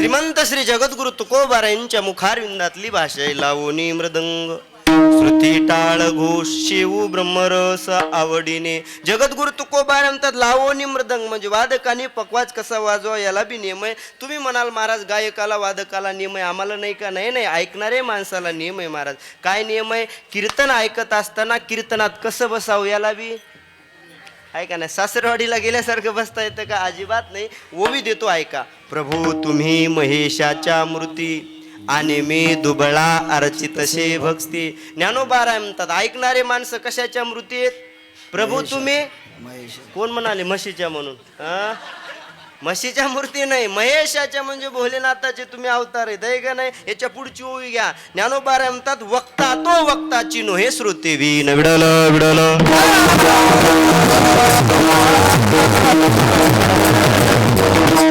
श्रीमंत श्री जगद्गुरु तुकोबार यांच्या मुखारविंदातली भाषा आहे. मृदंग श्रुती टाळ घोष शेऊ ब्रह्मरस आवडीने. जगद्गुरु तुकोबार म्हणतात लावणी मृदंग म्हणजे वादकाने पकवाज कसा वाजवा याला बी नियम आहे. तुम्ही म्हणाल महाराज गायकाला वादकाला नियम आहे. आम्हाला नाही का? नाही नाही. ऐकणारे माणसाला नियम आहे महाराज. काय नियम आहे? कीर्तन ऐकत असताना कीर्तनात कसं बसावं याला बी? ऐका ना सासरवाडीला गेल्यासारखं बसता येतं का? अजिबात नाही. ओवी देतो ऐका. प्रभू तुम्ही महेशाच्या मूर्ती आणि मी दुबळा अर्चितशे भक्ती. ज्ञानोबारा म्हणतात ऐकणारे माणसं कशाच्या मृती आहेत? प्रभू तुम्ही? महेश कोण म्हणाले? म्हशीच्या म्हणून. हा? म्हशीच्या मूर्ती नाही महेशाच्या म्हणजे भोलेनाथाचे तुम्ही अवतार आहे का नाही? याच्या पुढची ओवी घ्या. ज्ञानोबारा म्हणतात वक्ता तो वक्ता चिनो हे श्रोते विन विडल विडल. Thank you.